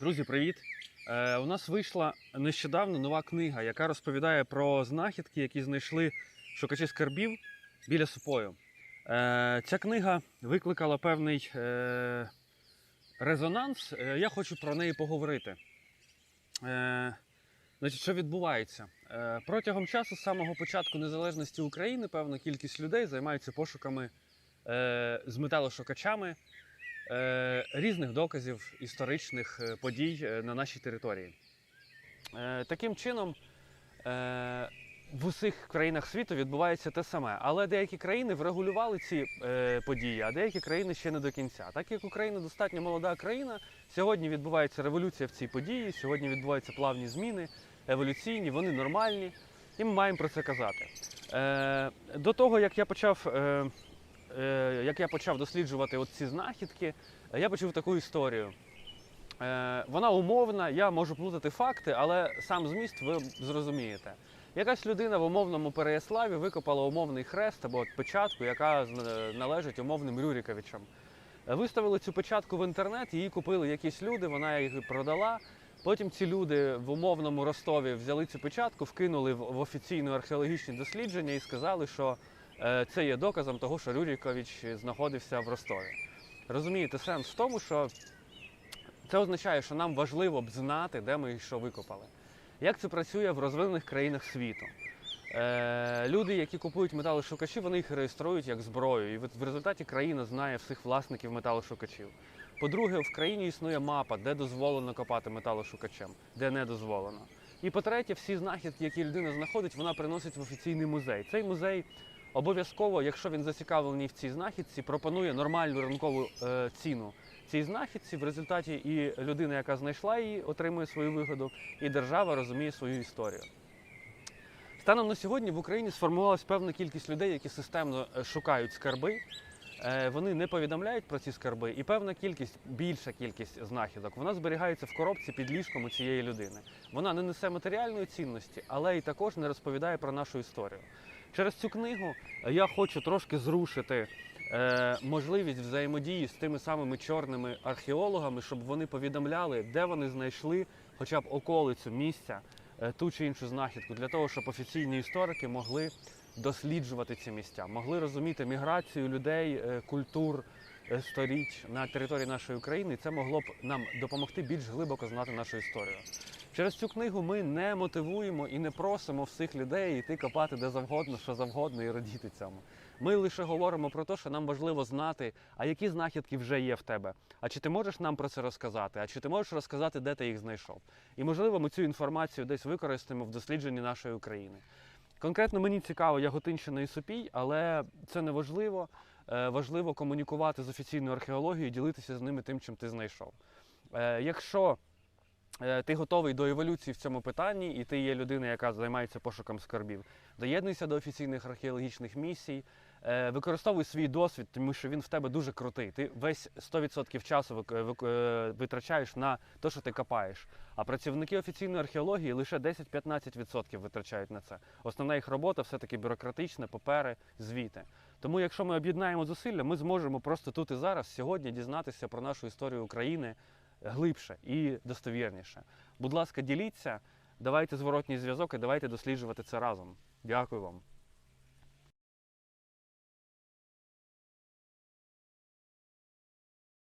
Друзі, привіт! Е, у нас вийшла нещодавно нова книга, яка розповідає про знахідки, які знайшли шукачі скарбів біля супою. Е, ця книга викликала певний е, резонанс. Е, я хочу про неї поговорити. Е, значить, що відбувається? Е, протягом часу, з самого початку незалежності України, певна кількість людей займаються пошуками е, з металошукачами різних доказів історичних е, подій е, на нашій території. Е, Таким чином, е, в усіх країнах світу відбувається те саме, але деякі країни врегулювали ці е, події, а деякі країни ще не до кінця. Так як Україна достатньо молода країна, сьогодні відбувається революція в цій події, сьогодні відбуваються плавні зміни, еволюційні, вони нормальні, і ми маємо про це казати. Е, До того, як я почав. Е, е, як я почав досліджувати ці знахідки, е, я почув таку історію. Е, Вона умовна, я можу плутати факти, але сам зміст ви зрозумієте. Якась людина в умовному Переяславі викопала умовний хрест або печатку, яка належить умовним Рюріковичам. Е, Виставили цю печатку в інтернет, її купили якісь люди, вона їх продала. Потім ці люди в умовному Ростові взяли цю печатку, вкинули в офіційне археологічне дослідження і сказали, що е, це є доказом того, що Рюрікович знаходився в Ростові. Розумієте, сенс в тому, що це означає, що нам важливо б знати, де ми і що викопали. Як це працює в розвинених країнах світу? Е, люди, які купують металошукачі, вони їх реєструють як зброю, і в результаті країна знає всіх власників металошукачів. По-друге, в країні існує мапа, де дозволено копати металошукачем, де не дозволено. І по-третє, всі знахідки, які людина знаходить, вона приносить в офіційний музей. Цей музей обов'язково, якщо він зацікавлений в цій знахідці, пропонує нормальну ринкову е, ціну цій знахідці. В результаті і людина, яка знайшла її, отримує свою вигоду, і держава розуміє свою історію. Станом на сьогодні в Україні сформувалась певна кількість людей, які системно е, шукають скарби. Е, Вони не повідомляють про ці скарби, і певна кількість, більша кількість знахідок, вона зберігається в коробці під ліжком у цієї людини. Вона не несе матеріальної цінності, але і також не розповідає про нашу історію. Через цю книгу е, я хочу трошки зрушити е, можливість взаємодії з тими самими чорними археологами, щоб вони повідомляли, де вони знайшли хоча б околицю місця, е, ту чи іншу знахідку, для того, щоб офіційні історики могли досліджувати ці місця, могли розуміти міграцію людей, е, культур, е, сторіч на території нашої України. І це могло б нам допомогти більш глибоко знати нашу історію. Через цю книгу ми не мотивуємо і не просимо всіх людей йти копати де завгодно, що завгодно і радіти цьому. Ми лише говоримо про те, що нам важливо знати, а які знахідки вже є в тебе. А чи ти можеш нам про це розказати? А чи ти можеш розказати, де ти їх знайшов? І можливо, ми цю інформацію десь використаємо в дослідженні нашої України. Конкретно мені цікаво Яготинщина і Супій, але це не важливо. Е, Важливо комунікувати з офіційною археологією, і ділитися з ними тим, чим ти знайшов. Е, Якщо ти готовий до еволюції в цьому питанні, і ти є людина, яка займається пошуком скарбів, доєднуйся до офіційних археологічних місій, е, використовуй свій досвід, тому що він в тебе дуже крутий. Ти весь 100% часу е, витрачаєш на те, що ти копаєш. А працівники офіційної археології лише 10-15% витрачають на це. Основна їх робота все-таки бюрократична, папери, звіти. Тому, якщо ми об'єднаємо зусилля, ми зможемо просто тут і зараз, сьогодні, дізнатися про нашу історію України глибше і достовірніше. Будь ласка, діліться, давайте зворотній зв'язок і давайте досліджувати це разом. Дякую вам.